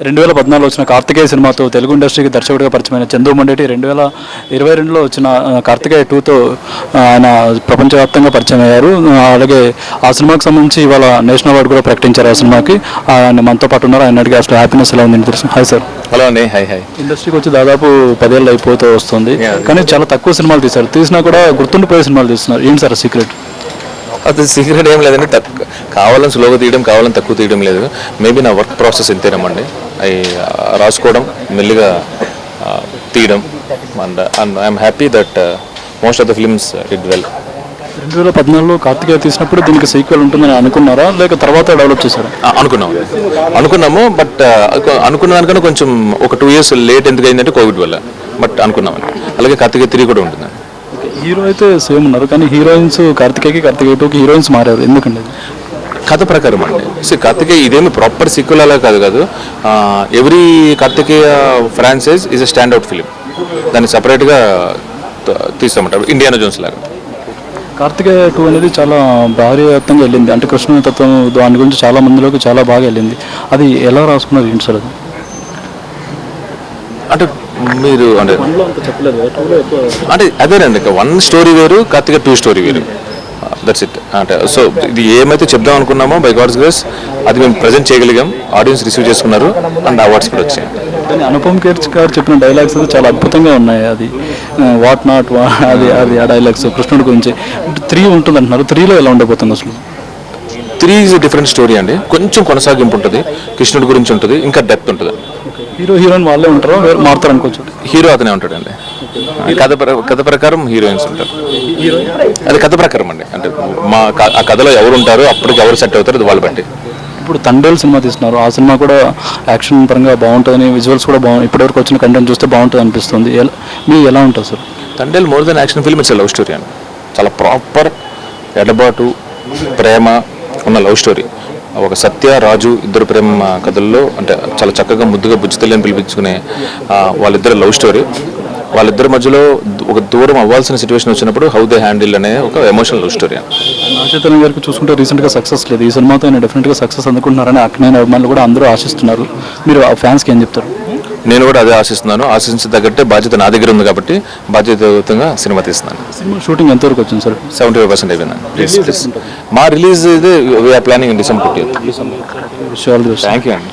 రెండు వేల పద్నాలుగులో వచ్చిన కార్తికేయ సినిమాతో తెలుగు ఇండస్ట్రీకి దర్శకుడిగా పరిచయమైన చందు మొండేటి రెండు వేల ఇరవై రెండులో వచ్చిన కార్తికేయ టూతో ఆయన ప్రపంచవ్యాప్తంగా పరిచయం అయ్యారు అలాగే ఆ సినిమాకి సంబంధించి ఇవాళ నేషనల్ అవార్డు కూడా ప్రకటించారు ఆ సినిమాకి. ఆయన మనతో పాటు ఉన్నారు. ఆయన అడిగి అసలు హ్యాపీనెస్ ఎలా ఉంది తెలుసు? Hi sir. హలో అండి హాయ్ హాయ్. ఇండస్ట్రీకి వచ్చి దాదాపు పదేళ్ళు అయిపోతూ వస్తుంది. కానీ చాలా తక్కువ సినిమాలు తీశారు. తీసినా కూడా గుర్తుండిపోయే సినిమాలు తీస్తున్నారు. ఏంటి సార్ సీక్రెట్? అది సీక్రెట్ ఏం లేదండి. తక్కువ కావాలని స్లోగా తీయడం కావాలని తక్కువ తీయడం లేదు. మేబీ నా వర్క్ ప్రాసెస్ ఎంతేనమ్మండి అవి రాసుకోవడం మెల్లిగా తీయడం. And and I'm happy that most of the films it well రెండు వేల పద్నాలుగులో కార్తికేయ తీసినప్పుడు దీనికి సీక్వెల్ ఉంటుందని అనుకున్నారా? లేక తర్వాత డెవలప్ చేశారా? అనుకున్నాం. అనుకున్నాము బట్ అనుకున్న దానికన్నా కొంచెం ఒక టూ ఇయర్స్ లేట్ ఎందుకు అయిందంటే కోవిడ్ వల్ల. బట్ అనుకున్నామని అలాగే కార్తికేయ త్రీ కూడా ఉంటుంది హీరో అయితే సేమ్ ఉన్నారు కానీ హీరోయిన్స్ కార్తికేయకి కార్తికేయ టూకి హీరోయిన్స్ మారారు. ఎందుకండి? కథ ప్రకారం అండి. సో కార్తికేయ ఇదేమి ప్రాపర్ సీక్వెల్ అలా కాదు కాదు. Every Karthikeya franchise is a stand out film దాన్ని సపరేట్గా తీస్తామంటారు. ఇండియానా జోన్స్ లాగా. కార్తికేయ టూ అనేది చాలా భారీ వ్యాప్తంగా వెళ్ళింది. అంటే కృష్ణ తత్వం దాని గురించి చాలా మందిలోకి చాలా బాగా వెళ్ళింది. అది ఎలా రాసుకున్నారు ఏంటి సార్ అది? అంటే మీరు అంటే అంటే అదేనండి. వన్ స్టోరీ వేరు కార్తిక టూ స్టోరీ వేరు. దట్స్ ఇట్ అంటే సో ఇది ఏమైతే చెప్దాం అనుకున్నామో బై గాడ్స్ గ్రేస్ అది మేము ప్రజెంట్ చేయగలిగాం. ఆడియన్స్ రిసీవ్ చేసుకున్నారు అండ్ అవార్డ్స్ కూడా వచ్చాయి. కానీ అనుపమ్ ఖేర్ గారు చెప్పిన డైలాగ్స్ అయితే చాలా అద్భుతంగా ఉన్నాయి. అది వాట్ నాట్ అది అది ఆ డైలాగ్స్ కృష్ణుడి గురించి. త్రీ ఉంటుంది అంటున్నారు త్రీలో ఎలా ఉండబోతుంది అసలు? త్రీ ఈజ్ డిఫరెంట్ స్టోరీ అండి. కొంచెం కొనసాగింపు ఉంటుంది. కృష్ణుడి గురించి ఉంటుంది. ఇంకా డెప్త్ ఉంటుంది. హీరో హీరోయిన్ వాళ్ళే ఉంటారో? మారుతారు అనుకోవచ్చు. హీరో అతనే ఉంటాడండి. కథ ప్ర- కథ ప్రకారం హీరోయిన్స్ ఉంటారు. అది కథ ప్రకారం అండి. మా క- ఆ కథలో ఎవరు ఉంటారో అప్పటికి ఎవరు సెట్ అవుతారో అది వాళ్ళు బట్టి ఇప్పుడు తండేల్ సినిమా తీస్తున్నారు. ఆ సినిమా కూడా యాక్షన్ పరంగా బాగుంటుందని విజువల్స్ కూడా బాగుంది ఇప్పటివరకు వచ్చిన కంటెంట్ చూస్తే బాగుంటుంది అనిపిస్తుంది. మీ ఎలా ఉంటుంది sir? Thandel more than action film it's love story అండి. చాలా ప్రాపర్ ఎడబాటు ప్రేమ ఉన్న లవ్ స్టోరీ. ఒక సత్య రాజు ఇద్దరు ప్రేమ కథల్లో అంటే చాలా చక్కగా ముద్దుగా బుజ్జితల్లి అని పిలిపించుకునే వాళ్ళిద్దరు లవ్ స్టోరీ. వాళ్ళిద్దరి మధ్యలో ఒక దూరం అవ్వాల్సిన సిచ్యువేషన్ వచ్చినప్పుడు హౌ దే హ్యాండిల్ అనే ఒక ఎమోషనల్ లవ్ స్టోరీ నాగచైతన్య గారికి చూసుకుంటే రీసెంట్గా సక్సెస్ లేదు. ఈ సినిమాతో ఆయన డెఫినెట్గా సక్సెస్ అందుకుంటున్నారని అక్కినేని అభిమానులు కూడా అందరూ ఆశిస్తున్నారు. మీరు ఆ ఫ్యాన్స్కి ఏం చెప్తారు? నేను కూడా అదే ఆశిస్తున్నాను. ఆశించిన తగ్గట్టే బాధ్యత నా దగ్గర ఉంది కాబట్టి బాధ్యతయుతంగా సినిమా తీస్తున్నాను. సినిమా షూటింగ్ ఎంతవరకు వచ్చింది sir? Seventy five percent please మా రిలీజ్ ఇది we are planning in December విషయాలు థ్యాంక్ యూ అండి